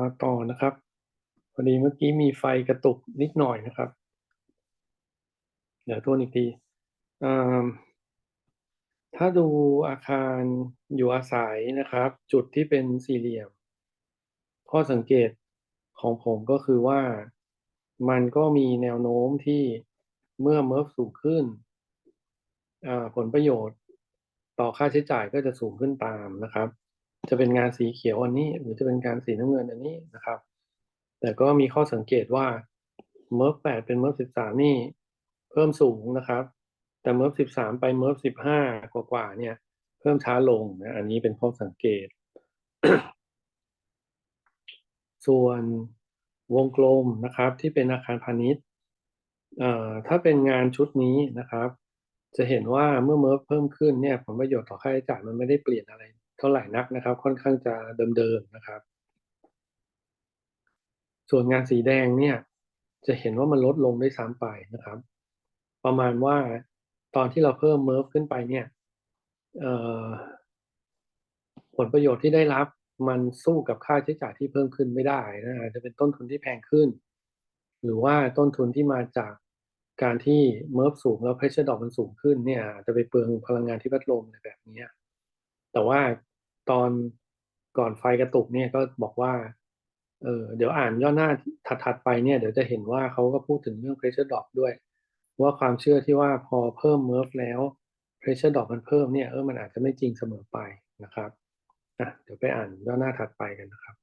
มาต่อนะครับ พอดีเมื่อกี้มีไฟกระตุกนิดหน่อยนะครับ เดี๋ยวทวนอีกที ถ้าดูอาคารอยู่อาศัยนะครับ จุดที่เป็นสี่เหลี่ยม ข้อสังเกตของผมก็คือว่ามันก็มีแนวโน้มที่เมื่อเมิร์ฟสูงขึ้น ผลประโยชน์ต่อค่าใช้จ่ายก็จะสูงขึ้นตามนะครับ จะเป็นงานสีเขียวอันนี้ หรือจะเป็นการสีน้ำเงินอันนี้นะครับ แต่ก็มีข้อสังเกตว่าเมิร์ฟแปดเป็นเมิร์ฟสิบสามนี่เพิ่มสูงนะครับ แต่เมิร์ฟสิบสามไปเมิร์ฟสิบห้ากว่าๆเนี่ย เพิ่มช้าลงนะอันนี้เป็นข้อสังเกต ส่วนวงกลมนะครับ ที่เป็นอาคารพาณิชย์เอ่อถ้าเป็นงานชุดนี้นะครับ จะเห็นว่าเมื่อเมิร์ฟเพิ่มขึ้นเนี่ยผลประโยชน์ต่อค่าใช้จ่ายมันไม่ได้เปลี่ยนอะไร เท่าไหร่นักนะครับ ค่อนข้างจะเดิมๆนะครับ ส่วนงานสีแดงเนี่ย จะเห็นว่ามันลดลงได้ซ้ำไปนะครับ ประมาณว่าตอนที่เราเพิ่มเมิร์ฟขึ้นไปเนี่ยผลประโยชน์ที่ได้รับมันสู้กับค่าใช้จ่ายที่เพิ่มขึ้นไม่ได้นะอาจจะเป็นต้นทุนที่แพงขึ้น หรือว่าต้นทุนที่มาจากการที่เมิร์ฟสูงแล้วเพรสเชอร์ดอกมันสูงขึ้นเนี่ยอาจจะไปเปลืองพลังงานที่พัดลมอะไรแบบนี้แต่ว่า ตอนก่อนไฟกระตุกเนี่ยก็บอกว่าเออเดี๋ยวอ่านย่อหน้าถัดๆไปเนี่ยเดี๋ยวจะเห็นว่าเขาก็พูดถึงเรื่อง pressure drop ด้วย ว่าความเชื่อที่ว่าพอเพิ่ม MERV แล้ว pressure drop มันเพิ่มเนี่ยเออมันอาจจะไม่จริงเสมอไปนะครับอะเดี๋ยวไปอ่านย่อหน้าถัดไปกันนะครับ